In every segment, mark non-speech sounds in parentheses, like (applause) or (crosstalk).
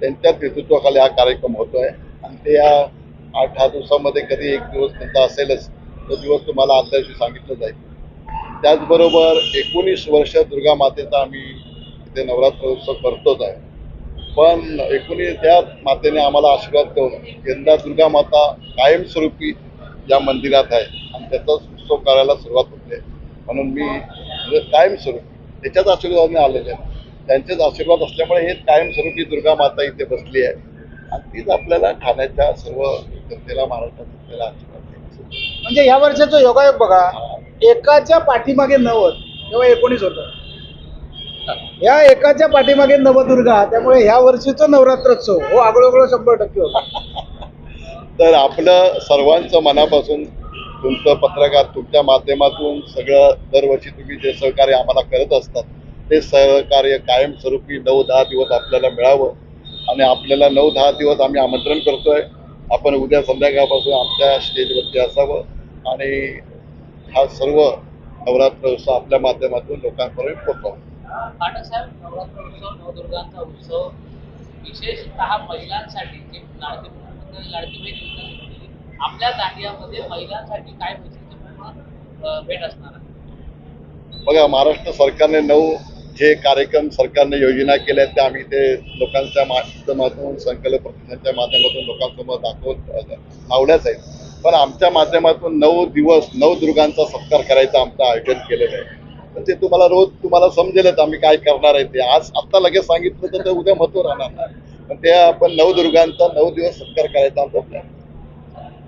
त्यांच्या नेतृत्वाखाली हा कार्यक्रम होतो आहे आणि ते या आठ दहा दिवसामध्ये कधी एक दिवस त्यांचा असेलच तो दिवस तुम्हाला आदल्या दिवशी सांगितलं जाईल. त्याचबरोबर एकोणीस वर्ष दुर्गा मातेचा आम्ही इथे नवरात्र उत्सव करतोच आहे. पण एकोणीस त्या मातेने आम्हाला आशीर्वाद देऊन यंदा दुर्गा माता कायमस्वरूपी या मंदिरात आहे. आणि त्याचाच उत्सव करायला सुरुवात होते. म्हणून मी कायमस्वरूपी त्याच्याच आशीर्वादाने आलेले आहे. त्यांचेच आशीर्वाद असल्यामुळे हे कायमस्वरूपी दुर्गा माता इथे बसली आहे. आणि तीच आपल्याला ठाण्याच्या सर्व जनतेला महाराष्ट्रात जनतेला आशीर्वाद म्हणजे ह्या वर्षाचं योगायोग बघा एकाच्या पाठीमागे नवद तेव्हा एकोणीस होतं. या एकाच्या पाठीमागे नवदुर्गा त्यामुळे ह्या वर्षीचं नवरात्रोत्सव हो आगळोगळं शंभर टक्के होतं. तर आपलं सर्वांचं मनापासून तुमचं पत्रकार तुमच्या माध्यमातून सगळं दरवर्षी तुम्ही जे सहकार्य आम्हाला करत असतात ते सहकार्य कायमस्वरूपी नऊ दहा दिवस आपल्याला मिळावं आणि आपल्याला नऊ दहा दिवस आम्ही आमंत्रण करतोय. आपण उद्या संध्याकाळपासून आमच्या स्टेजवरती असावं आणि हा सर्व नवरात्र उत्सव आपल्या माध्यमातून लोकांपर्यंत पोहोचावा. पाठक साहेब नवरात्र उत्सव नवदुर्गांचा उत्सव विशेषतः महिलांसाठी जे लाडकी मुख्यमंत्री लाडकी बहीण योजना सुरू केली आपल्या दांडियामध्ये महिलांसाठी काय वैशिष्ट्यपूर्ण अं, भेट असणार आहे? बघा महाराष्ट्र सरकारने नऊ जे कार्यक्रम सरकारने योजना केल्या आहेत त्या आम्ही ते लोकांच्या माध्यमातून संकल्प प्रतिष्ठानच्या माध्यमातून लोकांसमोर दाखवत लावल्याच आहेत. पण आमच्या माध्यमातून नऊ दिवस नऊ दुर्गांचा सत्कार करायचं आमचं आयोजन केलेलं आहे. तर ते तुम्हाला रोज तुम्हाला समजेलच आम्ही काय करणार आहे ते. आज आत्ता लगेच सांगितलं तर ते उद्या महत्त्व राहणार नाही. पण ते आपण नऊ दुर्गांचा नऊ दिवस सत्कार करायचा आमचा प्लॅन.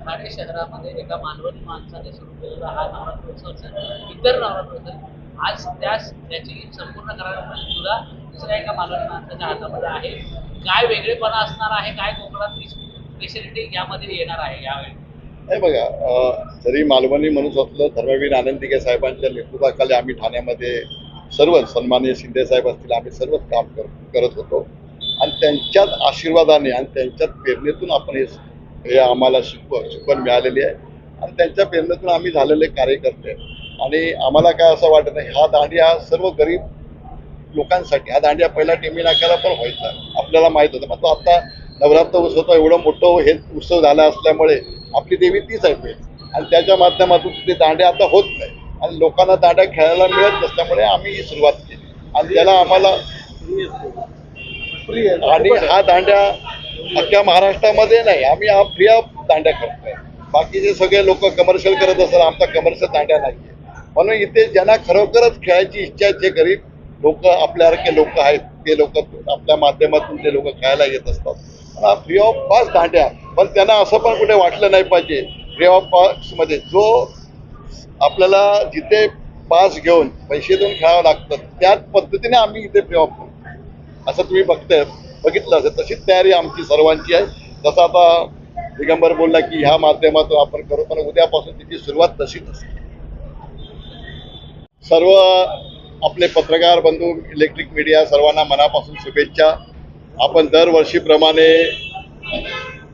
ठाणे शहरामध्ये एका मानवत माणसाने सुरू केलेला हा नवरात्रोत्सव इतर नवरात्रोत्सव आज त्यास त्याची संपूर्ण करायला सुद्धा दुसऱ्या एका मालवणी माणसाच्या हातामध्ये आहे. काय वेगळेपणा असणार आहे? काय कोकणातली स्पेशलिटी यामध्ये येणार आहे यावेळी? नाही बघा जरी मालवणी म्हणून असलं धर्मवीर आनंदिके साहेबांच्या नेतृत्वाखाली आम्ही ठाण्यामध्ये सर्व सन्माननीय शिंदे साहेब असतील आम्ही सर्वच काम कर करत होतो. आणि त्यांच्याच आशीर्वादाने आणि त्यांच्याच प्रेरणेतून आपण हे हे आम्हाला शिकव शिकवण मिळालेली आहे. आणि त्यांच्या प्रेरणेतून आम्ही झालेले कार्यकर्ते आणि आम्हाला काय असं वाटत नाही. हा दांडिया सर्व गरीब लोकांसाठी हा दांडिया पहिला टीमी नाक्याला पण व्हायचा. आपल्याला माहीत होतं. मग तो आता नवरात्र उत्सव एवढं मोठं हे उत्सव झाला असल्यामुळे आपली देवी तीच आहे आणि त्याच्या माध्यमातून ते दांड्या आता होत नाही. आणि लोकांना दांड्या खेळायला मिळत नसल्यामुळे आम्ही ही सुरुवात केली. आणि त्याला आम्हाला आणि हा दांड्या अख्ख्या महाराष्ट्रामध्ये नाही. आम्ही हा फ्री ऑफ दांड्या करतोय. बाकीचे सगळे लोक कमर्शियल करत असतात आमचा कमर्शियल दांड्या नाही म्हणून इथे ज्यांना खरोखरच खेळायची इच्छा आहे जे गरीब लोक आपल्यासारखे लोक आहेत ते लोक आपल्या माध्यमातून ते लोक खेळायला येत असतात. फ्री ऑफ पास दांड्या पण त्यांना असं पण कुठे वाटलं नाही पाहिजे. फ्री ऑफ पासमध्ये जो आपल्याला जिथे पास घेऊन पैसे देऊन खेळावं लागतं त्याच पद्धतीने आम्ही इथे फ्री ऑफ असं तुम्ही बघताय बघितलं असेल तशीच तयारी आमची सर्वांची आहे. जसं आता दिगंबर बोलला की ह्या माध्यमातून आपण करू पण उद्यापासून त्याची सुरुवात तशीच असते सर्व आपले पत्रकार बंधू इलेक्ट्रिक मीडिया सर्वांना मनापासून शुभेच्छा. आपण दरवर्षीप्रमाणे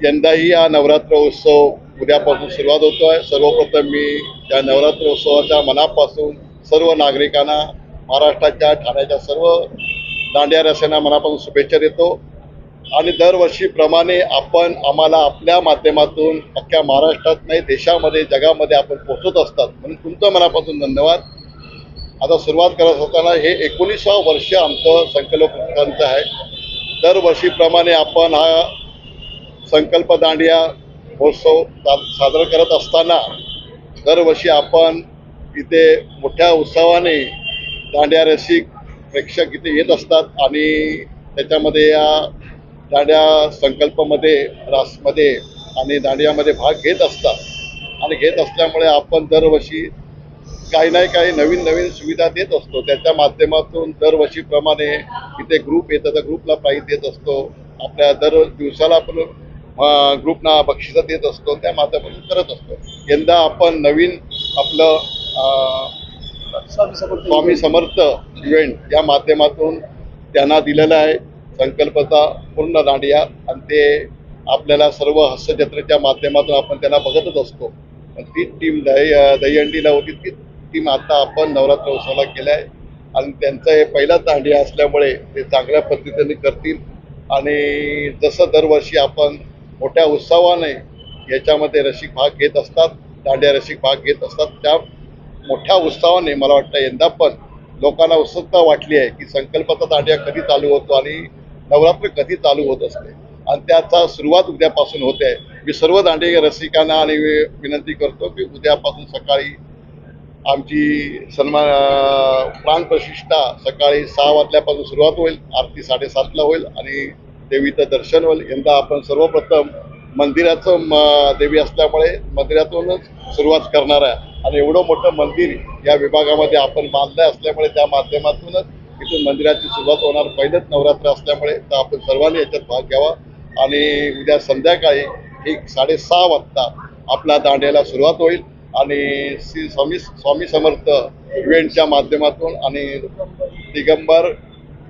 यंदाही हा नवरात्र उत्सव उद्यापासून सुरुवात होतोय. सर्वप्रथम मी या नवरात्र उत्सवाच्या मनापासून सर्व नागरिकांना महाराष्ट्राच्या ठाण्याच्या सर्व दांडिया रस्यांना मनापासून शुभेच्छा देतो. आणि दरवर्षीप्रमाणे आपण आम्हाला आपल्या माध्यमातून अख्ख्या महाराष्ट्रात नाही देशामध्ये जगामध्ये आपण पोहोचत असतात. म्हणून तुमचं मनापासून धन्यवाद. आता सुरुवात करत असताना हे एकोणीसावं वर्ष आमचं संकल्प ग्रंथ आहे. दरवर्षीप्रमाणे आपण हा संकल्प दांडिया महोत्सव साजरा करत असताना दरवर्षी आपण इथे मोठ्या उत्सवाने दांडिया रसिक प्रेक्षक इथे येत असतात आणि त्याच्यामध्ये या दांड्या संकल्पमध्ये रासमध्ये आणि दांडियामध्ये भाग घेत असतात. आणि घेत असल्यामुळे आपण दरवर्षी काही नाही काही नवीन नवीन सुविधा देत असतो. त्याच्या माध्यमातून दरवर्षीप्रमाणे इथे ग्रुप येतं. त्या ग्रुपला प्राईज देत असतो. आपल्या दर दिवसाला आपण ग्रुपना बक्षिसं देत असतो. त्या माध्यमातून करत असतो. यंदा आपण नवीन आपलं स्वामी समर्थ स्वामी समर्थ इव्हेंट या माध्यमातून त्यांना दिलेला आहे. संकल्पचा पूर्ण दांडिया आणि ते आपल्याला सर्व हास्यजत्रेच्या माध्यमातून आपण त्यांना बघतच असतो. पण ती टीम दही दहीहंडीला होती. ती टीम आता आपण नवरात्र उत्सवाला केलं आहे आणि त्यांचं हे पहिलाच दांडिया असल्यामुळे ते चांगल्या पद्धतीने करतील. आणि जसं दरवर्षी आपण मोठ्या उत्सवाने याच्यामध्ये रसिक भाग घेत असतात दांडिया रसिक भाग घेत असतात त्या मोठ्या उत्सवाने मला वाटतं यंदा पण लोकांना उत्सुकता वाटली आहे की संकल्पाचा दांडिया कधी चालू होतो आणि नवरात्र कधी चालू होत असते. आणि त्याचा सुरुवात उद्यापासून होते. आहे मी सर्व दांडे रसिकांना आणि विनंती करतो की उद्यापासून सकाळी आमची सन्मान अं, प्राण प्रतिष्ठा सकाळी सहा वाजल्यापासून सुरुवात होईल आरती साडेसातला होईल आणि देवीचं दर्शन होईल. यंदा आपण सर्वप्रथम मंदिराचं म देवी असल्यामुळे मंदिरातूनच सुरुवात करणार आहे. आणि एवढं मोठं मंदिर या विभागामध्ये आपण बांधलं असल्यामुळे त्या माध्यमातूनच इथून मंदिराची सुरुवात होणार. पहिलंच नवरात्र असल्यामुळे तर आपण सर्वांनी याच्यात भाग घ्यावा. आणि उद्या संध्याकाळी एक साडेसहा वाजता आपला दांड्याला सुरुवात होईल. आणि श्री स्वामी स्वामी समर्थ इव्हेंटच्या माध्यमातून आणि दिगंबर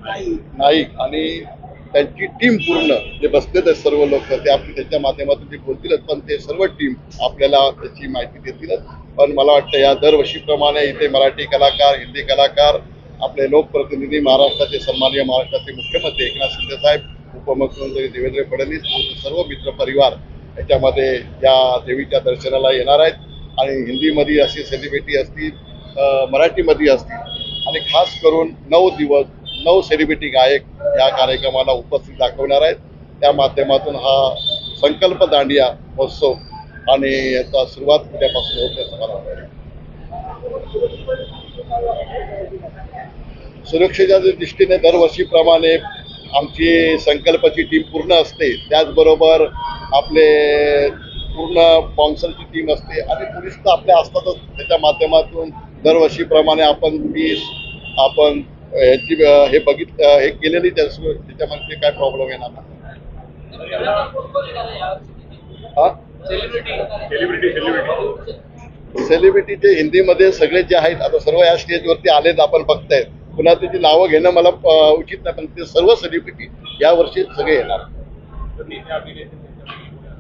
नाईक आणि त्यांची टीम पूर्ण जे बसलेत आहेत सर्व लोक ते आपली त्यांच्या माध्यमातून ते बोलतीलच पण ते सर्व टीम आपल्याला त्याची माहिती देतीलच पण मला वाटतं या दरवर्षीप्रमाणे इथे मराठी कलाकार हिंदी कलाकार आपले लोकप्रतिनिधी महाराष्ट्राचे सन्माननीय महाराष्ट्राचे मुख्यमंत्री एकनाथ शिंदे साहेब उपमुख्यमंत्री देवेंद्र फडणवीस आमचे सर्व मित्रपरिवार याच्यामध्ये या देवीच्या दर्शनाला येणार आहेत. आणि हिंदीमध्ये अशी सेलिब्रिटी असतील मराठीमध्ये असतील. आणि खास करून नऊ दिवस नऊ सेलिब्रिटी गायक या कार्यक्रमाला उपस्थित दाखवणार आहेत. त्या माध्यमातून हा संकल्प दांडिया महोत्सव आणि याचा सुरुवात उद्यापासून होते असं मला वाटतं सुरक्षेच्या दृष्टीने दरवर्षीप्रमाणे आमची संकल्पाची टीम पूर्ण असते त्याचबरोबर आपले पूर्ण बाउन्सरची टीम असते आणि पोलीस तर आपल्या असतातच. त्याच्या माध्यमातून दरवर्षीप्रमाणे आपण वीस आपण ह्याची हे बघित हे केलेली त्याच्या त्याच्यामध्ये काय प्रॉब्लेम येणार नाही. हा? सेलिब्रिटी सेलिब्रिटीचे हिंदीमध्ये सगळे जे आहेत आता सर्व या स्टेजवरती आलेत आपण बघतायत. पुन्हा त्याची नावं घेणं मला उचित नाही पण ते सर्व सेलिब्रिटी यावर्षी सगळे येणार.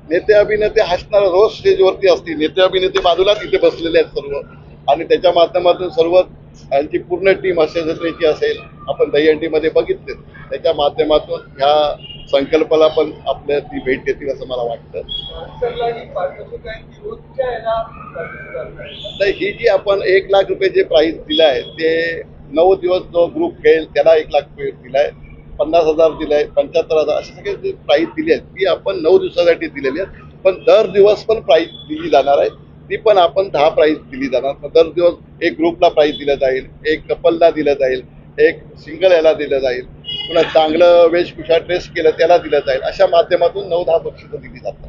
नेते अभिनेते हसणार रोज स्टेजवरती असतील. नेते अभिनेते बाजूलाच तिथे बसलेले आहेत सर्व. आणि त्याच्या माध्यमातून सर्व यांची पूर्ण टीम असेल जत्रेची असेल आपण दहीहंडीमध्ये बघितले. त्याच्या माध्यमातून ह्या संकल्पाला पण आपल्या ती भेट देतील असं मला वाटतं. तर ही जी आपण एक लाख रुपये जे प्राईज दिलं आहे ते नऊ दिवस जो ग्रुप खेळेल त्याला एक लाख रुपये दिला आहे पन्नास हजार दिले आहेत पंच्याहत्तर हजार असे सगळे जे प्राईज दिली आहेत ती आपण नऊ दिवसासाठी दिलेली आहेत. पण दर दिवस पण प्राईज दिली जाणार आहे. ती पण आपण दहा प्राईज दिली जाणार. दर दिवस एक ग्रुपला प्राईज दिलं जाईल एक कपलला दिलं जाईल एक सिंगल याला दिलं जाईल पुन्हा चांगलं वेशभूषा ड्रेस केलं त्याला दिलं जाईल अशा माध्यमातून नऊ दहा बक्षिसं दिली जातात.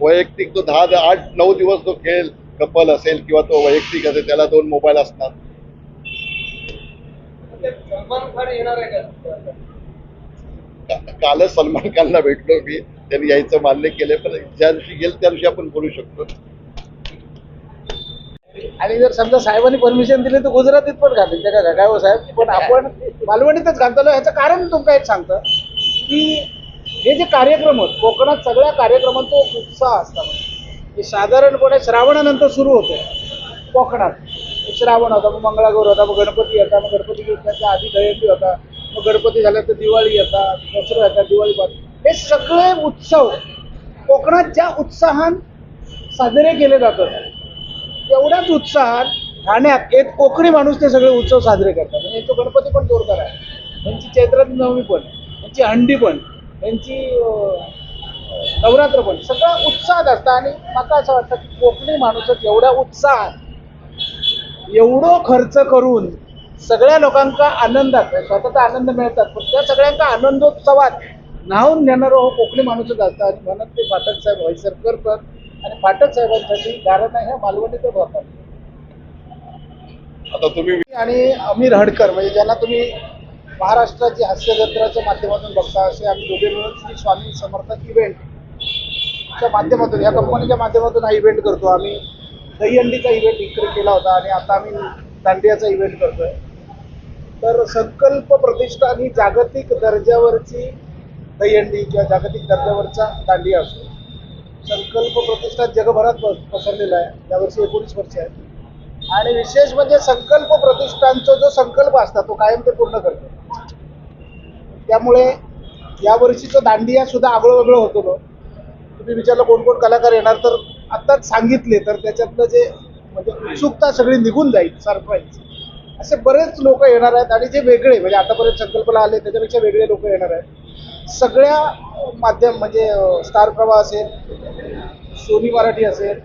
वैयक्तिक तो दहा दहा- आठ नऊ दिवस जो खेळ कपल असेल किंवा तो वैयक्तिक असेल त्याला दोन मोबाईल असणार सलमान खान येणार आहे का? (laughs) कालच सलमान खानला भेटलो मी. त्यांनी यायचं मान्य केलं पण ज्या दिवशी गेल त्या दिवशी आपण बोलू शकतो. आणि जर समजा साहेबांनी परमिशन दिली तर गुजरातीत पण घालेल त्या काय हो साहेब? पण आपण मालवणीतच घालतो ह्याचं कारण तुमका एक सांगतं. की हे जे कार्यक्रम आहेत कोकणात सगळ्या कार्यक्रमात तो उत्साह असतात हे साधारणपणे श्रावणानंतर सुरू होते कोकणात. श्रावण होता मग मंगळागौर होता मग गणपती येतात मग गणपती त्याच्या आधी दहीहंडी होता मग गणपती झाल्या तर दिवाळी येतात दसरा येतात दिवाळी पाठ हे सगळे उत्सव कोकणात ज्या उत्साहात साजरे केले जातात एवढ्याच उत्साहात ठाण्यात एक कोकणी माणूस ते सगळे उत्सव साजरे करतात. म्हणजे तो गणपती पण जोरदार आहे. त्यांची चैत्रात नवमी पण त्यांची हंडी पण त्यांची नवरात्र पण सगळं उत्साहात असतं. आणि मला असं वाटतं की कोकणी माणूसच एवढ्या उत्साहात एवढं खर्च करून सगळ्या लोकांका आनंदात स्वतःचा आनंद मिळतात. पण त्या सगळ्यांका आनंदोत्सवात न्हावून नेणारं हो कोकणी माणूसच असतं आणि म्हणून ते पाठक साहेब व्हायसर करतात आणि पाठक साहेबांसाठी कारण ह्या मालवणीतच होतात. आता तुम्ही आणि अमीर हडकर म्हणजे ज्यांना तुम्ही महाराष्ट्राची हास्य जत्राच्या माध्यमातून बघता असे आम्ही दोघे मिळून श्री स्वामी समर्थक इव्हेंट च्या माध्यमातून या कंपनीच्या माध्यमातून हा इव्हेंट करतो. आम्ही दहीहंडीचा इव्हेंट इकडे केला होता आणि आता आम्ही दांडियाचा इव्हेंट करतोय. तर संकल्प प्रतिष्ठान ही जागतिक दर्जावरची दहीहंडी किंवा जागतिक दर्जावरचा दांडिया असतो. संकल्प प्रतिष्ठान जगभरात पसरलेला आहे. यावर्षी एकोणीस वर्ष आहे. आणि विशेष म्हणजे संकल्प प्रतिष्ठानचा जो संकल्प असतात तो कायम ते पूर्ण करतो. त्यामुळे या वर्षीचं दांडिया सुद्धा आगळं वेगळं होतो तुम्ही विचारलं कोण कोण कलाकार येणार तर आत्ताच सांगितले तर त्याच्यातलं जे म्हणजे उत्सुकता सगळी निघून जाईल सरप्राईज असे बरेच लोक येणार आहेत आणि जे वेगळे म्हणजे आतापर्यंत संकल्पना आले त्याच्यापेक्षा वेगळे लोक येणार आहेत. सगळ्या माध्यम म्हणजे स्टार प्रवाह असेल सोनी मराठी असेल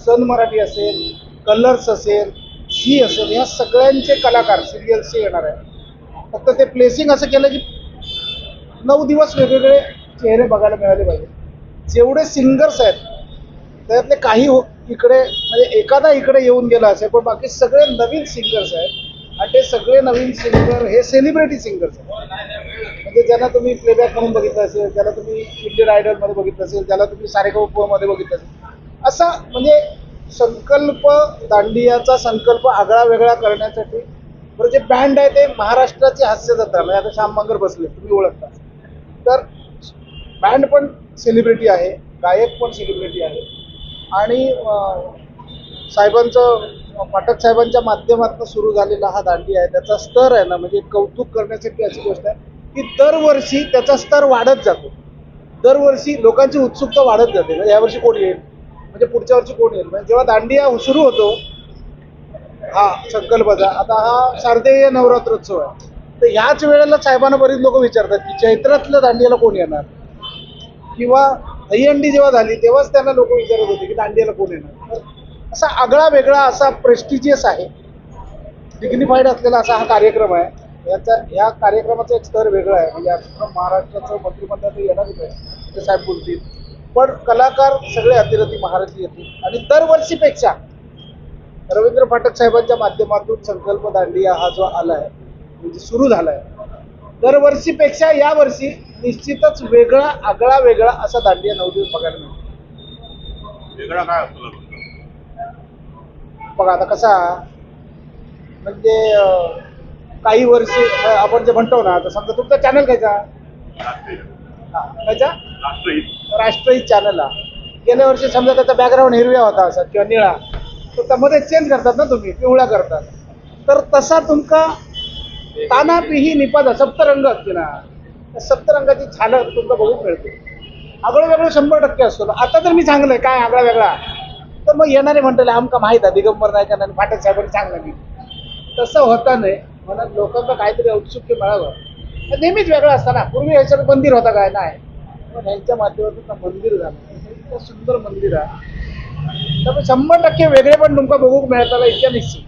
सन मराठी असेल कलर्स असेल झी असेल या सगळ्यांचे कलाकार सिरियल्सचे येणार आहेत. फक्त ते प्लेसिंग असं केलं की नऊ दिवस वेगवेगळे चेहरे बघायला मिळाले पाहिजे. जेवढे सिंगर्स आहेत त्यातले काही हो इकडे म्हणजे एखादा इकडे येऊन गेला असेल पण बाकी सगळे नवीन सिंगर्स आहेत. आणि ते सगळे नवीन सिंगर हे सेलिब्रिटी सिंगर्स आहेत. म्हणजे ज्यांना तुम्ही प्लेबॅक म्हणून बघितलं असेल ज्याला तुम्ही इंडियन आयडलमध्ये बघितलं असेल ज्याला तुम्ही सारेगावमध्ये बघितलं असेल. असा म्हणजे संकल्प दांडियाचा संकल्प आगळा वेगळा करण्यासाठी बरं जे बँड आहे ते महाराष्ट्राची हास्य जत्रा म्हणजे आता श्याम मंगर बसले तुम्ही ओळखता. तर बँड पण सेलिब्रिटी आहे गायक पण सेलिब्रिटी आहे. आणि साहेबांचं पाठक साहेबांच्या माध्यमातून सुरू झालेला हा दांडी आहे. त्याचा स्तर आहे ना म्हणजे कौतुक करण्यासाठी अशी गोष्ट आहे की दरवर्षी त्याचा स्तर वाढत जातो. दरवर्षी लोकांची उत्सुकता वाढत जाते. म्हणजे यावर्षी कोण येईल? म्हणजे पुढच्या वर्षी कोण येईल? म्हणजे जेव्हा दांडिया सुरू होतो हा संकल्पाचा आता हा शारदेय नवरात्रोत्सव आहे. तर ह्याच वेळेला साहेबांना बरीच लोक विचारतात की चैत्रातल्या दांडियाला कोण येणार? किंवा दहीहंडी जेव्हा झाली तेव्हाच त्यांना लोक विचारत होते की दांडियाला कोण येणार? असा आगळा वेगळा असा प्रेस्टिजियस आहे. डिग्निफाईड असलेला असा हा कार्यक्रम आहे. याचा या कार्यक्रमाचा एक स्तर वेगळा आहे. म्हणजे अख्खं महाराष्ट्राचं मंत्रिमंडळ येणारच आहे ते साहेब बोलतील. पण कलाकार सगळे अतिरथी महाराष्ट्र येतील. आणि दरवर्षीपेक्षा रवींद्र फाटक साहेबांच्या माध्यमातून संकल्प दांडिया हा जो आला आहे म्हणजे सुरू झाला आहे दरवर्षीपेक्षा यावर्षी निश्चितच वेगळा आगळा वेगळा असा दांडिया नऊ दिवस बघायला मिळतो. वेगळा काय बघा आता कसा म्हणजे काही वर्षी आपण जे म्हणतो ना आता समजा तुमचा चॅनल घ्यायचा हा, राष्ट्रहित राष्ट्रहित चॅनलला गेल्या वर्षी समजा त्याचा बॅकग्राऊंड हिरव्या होता असा किंवा निळा तर त्यामध्ये चेंज करतात ना तुम्ही पिवळा करतात. तर तसा तुमका ताना पिही निपाजा सप्तरंग असते ना. त्या सप्तरंगाची झालक तुमचा बघून मिळते. आगळं वेगळं शंभर टक्के असतो. आता तर मी सांगलंय काय आगळा वेगळा? तर मग येणारे म्हणतले आमका माहीत आहे? दिगंबर नायकांना फाटक साहेबांनी सांगलं मी. तसं होता नाही म्हणून लोकांना काहीतरी औत्सुक्य मिळावं. तर नेहमीच वेगळं असताना. पूर्वी याच्यात मंदिर होता काय? नाही. पण ह्यांच्या माध्यमातून मंदिर झालं. इतकं सुंदर मंदिर आहे. त्यामुळे शंभर टक्के वेगळे पण तुमका बघूक मिळताला इतक्या निश्चित.